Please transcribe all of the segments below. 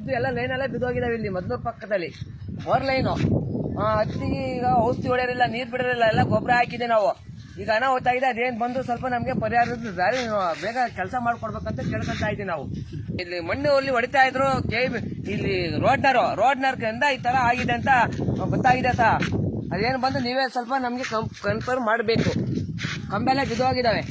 ಬಿದ್ದು ಎಲ್ಲ ಲೈನ್ ಎಲ್ಲ ಬಿದ್ದೋಗಿದಾವೆ ಇಲ್ಲಿ ಮೊದ್ಲು ಪಕ್ಕದಲ್ಲಿ. ಬೋರ್ ಲೈನು ಹತ್ತಿಗೆ ಈಗ ಔಷಧಿ ಹೊಡೆಯೋರಿಲ್ಲ ನೀರು ಬಿಡೋರಿಲ್ಲ ಎಲ್ಲ ಗೊಬ್ಬರ ಹಾಕಿದೆ ನಾವು. ಈಗ ಅನಾಹುತ ಆಗಿದೆ ಅದೇನ್ ಬಂದು ಸ್ವಲ್ಪ ನಮಗೆ ಪರಿಹಾರದ ದಾರಿ ಬೇಗ ಕೆಲಸ ಮಾಡ್ಕೊಡ್ಬೇಕಂತ ಕೇಳ್ಕೊಂತ ಇದ್ದೀವಿ ನಾವು. ಇಲ್ಲಿ ಮಣ್ಣು ಅಲ್ಲಿ ಹೊಡಿತಾ ಇದ್ರು ಕೆ ಇಲ್ಲಿ ರೋಡ್ನರು ರೋಡ್ನರ್ಕಿಂದ ಈ ತರ ಆಗಿದೆ ಅಂತ ಗೊತ್ತಾಗಿದೆ ಸ ಅದೇನು ಬಂದು ನೀವೇ ಸ್ವಲ್ಪ ನಮಗೆ ಕನ್ಫರ್ಮ್ ಮಾಡಬೇಕು. ಕಂಬೆಲ್ಲ ಬಿದ್ದೋಗಿದಾವೆ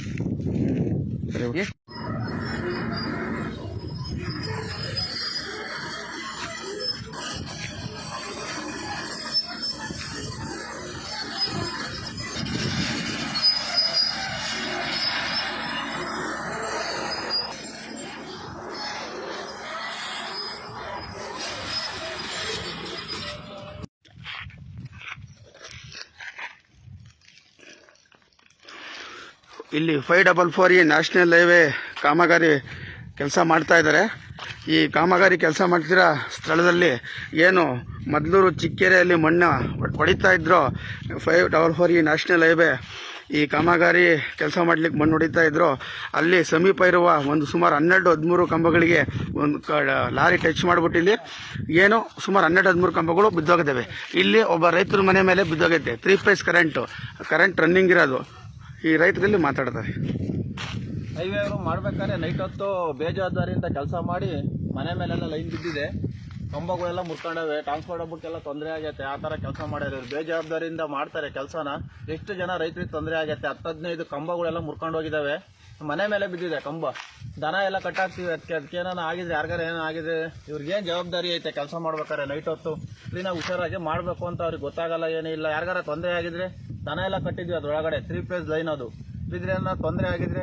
ಇಲ್ಲಿ ಫೈವ್ ಡಬಲ್ ಫೋರ್ ಈ ನ್ಯಾಷನಲ್ ಹೈವೇ ಕಾಮಗಾರಿ ಕೆಲಸ ಮಾಡ್ತಾ ಇದ್ದಾರೆ. ಈ ಕಾಮಗಾರಿ ಕೆಲಸ ಮಾಡ್ತಿರೋ ಸ್ಥಳದಲ್ಲಿ ಏನು ಮೊದಲೂರು, ಚಿಕ್ಕೆರೆಯಲ್ಲಿ ಮಣ್ಣು ಹೊಡಿತಾ ಇದ್ರು, ಫೈವ್ ಡಬಲ್ ಫೋರ್ ಈ ನ್ಯಾಷನಲ್ ಹೈವೇ ಈ ಕಾಮಗಾರಿ ಕೆಲಸ ಮಾಡ್ಲಿಕ್ಕೆ ಮಣ್ಣು ಹೊಡಿತಾ ಇದ್ರು, ಅಲ್ಲಿ ಸಮೀಪ ಇರುವ ಒಂದು ಸುಮಾರು ಹನ್ನೆರಡು, ಹದಿಮೂರು ಕಂಬಗಳಿಗೆ ಒಂದು ಕ- ಲಾರಿ ಟಚ್ ಮಾಡಿಬಿಟ್ಟಿಲ್ಲಿ ಏನು ಸುಮಾರು ಹನ್ನೆರಡು, ಹದಿಮೂರು ಕಂಬಗಳು ಬಿದ್ದೋಗಿದ್ದಾವೆ. ಇಲ್ಲಿ ಒಬ್ಬ ರೈತರ ಮನೆ ಮೇಲೆ ಬಿದ್ದೋಗೈತೆ. Three phase current. Current running ಇರೋದು. ಈ ರೈತರಲ್ಲಿ ಮಾತಾಡ್ತಾರೆ. ಹೈವೇ ಅವರು ಮಾಡ್ಬೇಕಾದ್ರೆ ನೈಟ್ ಹೊತ್ತು ಬೇಜವಾಬ್ದಾರಿಯಿಂದ ಕೆಲಸ ಮಾಡಿ ಮನೆ ಮೇಲೆಲ್ಲ ಲೈನ್ ಬಿದ್ದಿದೆ. ಕಂಬಗಳೆಲ್ಲ ಮುರ್ಕೊಂಡವೆ ಟ್ರಾನ್ಸ್ಪೋರ್ಟ್ ಹಬ್ಬಕ್ಕೆಲ್ಲ ತೊಂದರೆ ಆಗೈತೆ. ಆ ಥರ ಕೆಲಸ ಮಾಡ್ಯಾರ ಇವ್ರು. ಬೇಜವಾಬ್ದಾರಿಯಿಂದ ಮಾಡ್ತಾರೆ ಕೆಲಸನ. ಎಷ್ಟು ಜನ ರೈತರಿಗೆ ತೊಂದರೆ ಆಗೈತೆ? ಹತ್ತು ಹದಿನೈದು ಕಂಬಗಳೆಲ್ಲ ಮುರ್ಕೊಂಡು ಹೋಗಿದ್ದಾವೆ ಮನೆ ಮೇಲೆ ಬಿದ್ದಿದೆ ಕಂಬ. ದನ ಎಲ್ಲ ಕಟ್ಟಾಕ್ತಿವಿ. ಅದಕ್ಕೆ ಅದಕ್ಕೆ ಏನಾನ ಆಗಿದೆ ಯಾರಿಗಾರ ಏನೋ ಆಗಿದೆ ಇವ್ರಿಗೇನು ಜವಾಬ್ದಾರಿ ಐತೆ ಕೆಲಸ ಮಾಡ್ಬೇಕಾದ್ರೆ ನೈಟ್ ಹೊತ್ತು? ಕ್ಲೀನಾಗಿ ಹುಷಾರಾಗಿ ಮಾಡಬೇಕು ಅಂತ ಅವ್ರಿಗೆ ಗೊತ್ತಾಗಲ್ಲ, ಏನೂ ಇಲ್ಲ. ಯಾರಿಗಾರ ತೊಂದರೆ ಆಗಿದ್ರೆ ದನ ಎಲ್ಲ ಕಟ್ಟಿದ್ವಿ ಅದ್ರೊಳಗಡೆ ತ್ರೀ ಫೇಸ್ ಲೈನ್ ಅದು. ಬಿದ್ರೆ ಏನೋ ತೊಂದರೆ ಆಗಿದ್ರೆ?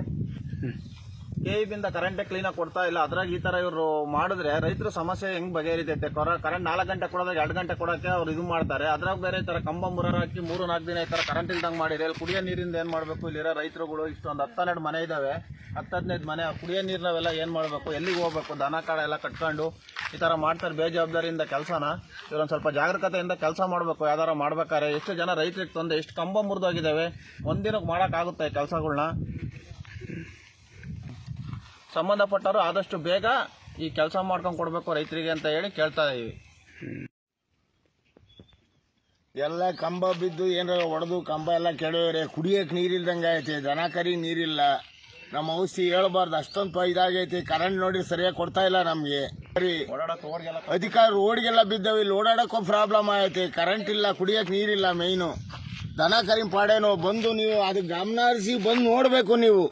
ಕೆ ಬಿಂದ ಕರೆಂಟ್ ಕ್ಲೀನ್ ಆಗಿ ಕೊಡ್ತಾ ಇಲ್ಲ. ಅದ್ರಾಗ ಈ ತರ ಇವರು ಮಾಡಿದ್ರೆ ರೈತರ ಸಮಸ್ಯೆ ಹೆಂಗ್ ಬಗೆಹರಿತೈತೆ? ಕರೆಂಟ್ ನಾಲ್ಕು ಗಂಟೆ ಕೊಡೋದಾಗ ಎರಡು ಗಂಟೆ ಕೊಡೋಕೆ ಅವ್ರು ಇದು ಮಾಡ್ತಾರೆ. ಅದ್ರಾಗ ಬೇರೆ ಈ ತರ ಕಂಬ ಮುರರ ಹಾಕಿ ಮೂರು, ನಾಲ್ಕು ದಿನ ಈ ತರ ಕರೆಂಟ್ ಇಲ್ದಂಗೆ ಮಾಡಿದ್ರೆ ಇಲ್ಲಿ ಕುಡಿಯೋ ನೀರಿಂದ ಏನ್ ಮಾಡಬೇಕು? ಇಲ್ಲಿರೋ ರೈತರುಗಳು ಇಷ್ಟೊಂದು ಹತ್ತೆರಡು ಮನೆ ಇದಾವೆ. ಹತ್ತು, ಹದಿನೈದು ಮನೆ ಕುಡಿಯೋ ನೀರ್ನವೆಲ್ಲ ಏನು ಮಾಡಬೇಕು? ಎಲ್ಲಿಗೆ ಹೋಗ್ಬೇಕು? ದನ ಕಾಡ ಎಲ್ಲ ಕಟ್ಕೊಂಡು ಈ ತರ ಮಾಡ್ತಾರೆ ಬೇಜವಾಬ್ದಾರಿಯಿಂದ ಕೆಲಸನ. ಇವ್ರೊಂದ್ ಸ್ವಲ್ಪ ಜಾಗರೂಕತೆಯಿಂದ ಕೆಲಸ ಮಾಡಬೇಕು. ಯಾವ್ದಾರ ಮಾಡ್ಬೇಕಾದ್ರೆ. ಎಷ್ಟು ಜನ ರೈತರಿಗೆ ತೊಂದರೆ, ಎಷ್ಟು ಕಂಬ ಮುರಿದೋಗಿದ್ದಾವೆ ಒಂದಿನಕ್ಕೆ ಮಾಡೋಕ್ಕಾಗುತ್ತೆ ಕೆಲಸಗಳನ್ನ ಸಂಬಂಧಪಟ್ಟವರು ಆದಷ್ಟು ಬೇಗ ಈ ಕೆಲಸ ಮಾಡ್ಕೊಂಡು ಕೊಡಬೇಕು ರೈತರಿಗೆ ಅಂತ ಹೇಳಿ ಕೇಳ್ತಾ ಇದೀವಿ. ಎಲ್ಲ ಕಂಬ ಬಿದ್ದು ಏನಾರ ಒಡೆದು ಕಂಬ ಎಲ್ಲ ಕೆಡವ್ರೆ ಕುಡಿಯೋಕೆ ನೀರಿಲ್ದಂಗೆ ಐತೆ ದನ ಕರಿ ನೀರಿಲ್ಲ. ನಮ್ಮ ಔಷಧಿ ಹೇಳ್ಬಾರ್ದು ಅಷ್ಟೊಂದು ಇದಾಗೈತಿ ಕರೆಂಟ್ ನೋಡಿ ಸರಿಯಾಗಿ ಕೊಡ್ತಾ ಇಲ್ಲ ನಮಗೆ. ಸರಿ ಅಧಿಕಾರ ರೋಡ್ಗೆಲ್ಲ ಬಿದ್ದವು ಇಲ್ಲಿ ಓಡಾಡೋಕ್ಕೂ ಪ್ರಾಬ್ಲಮ್ ಆಯ್ತಿ ಕರೆಂಟ್ ಇಲ್ಲ ಕುಡಿಯಕ್ಕೆ ನೀರಿಲ್ಲ ಮೇಯ್ನು ದನ ಕರಿ ಪಾಡೇನೋ ಬಂದು ನೀವು ಅದು ಗಮನ ಹರಿಸಿ ಬಂದು ನೋಡಬೇಕು ನೀವು.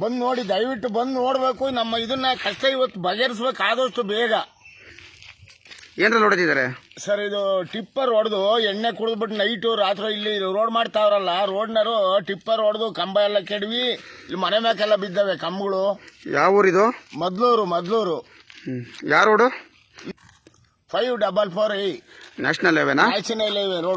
ಬಂದು ನೋಡಿ ದಯವಿಟ್ಟು ಬಂದು ನೋಡಬೇಕು. ನಮ್ಮ ಇದನ್ನ ಕಷ್ಟ ಇವತ್ತು ಬಗೆಹರಿಸ್ಬೇಕು ಆದಷ್ಟು ಬೇಗ. ಏನಾರ ಹೊಡೆದಿದ್ದಾರೆ? ಸರ್ ಇದು ಟಿಪ್ಪರ್ ಹೊಡೆದು ಎಣ್ಣೆ ಕುಡಿದ್ಬಿಟ್ಟು ನೈಟು ರಾತ್ರಿ ಇಲ್ಲಿ ರೋಡ್ ಮಾಡ್ತಾವ್ರಲ್ಲ ರೋಡ್ನರು ಟಿಪ್ಪರ್ ಹೊಡೆದು ಕಂಬ ಎಲ್ಲ ಕೆಡವಿ ಇಲ್ಲಿ ಮನೆ ಮ್ಯಾಕೆಲ್ಲ ಬಿದ್ದಾವೆ ಕಂಬಗಳು. ಯಾವ ಊರಿದು? ಮದ್ಲೂರು ಮದ್ಲೂರು. ಯಾರು ರೋಡು? ಫೈವ್ ಡಬಲ್ ಫೋರ್ ಐ ನ್ಯಾಷನಲ್ ಹೈವೇನಾ? National highway road.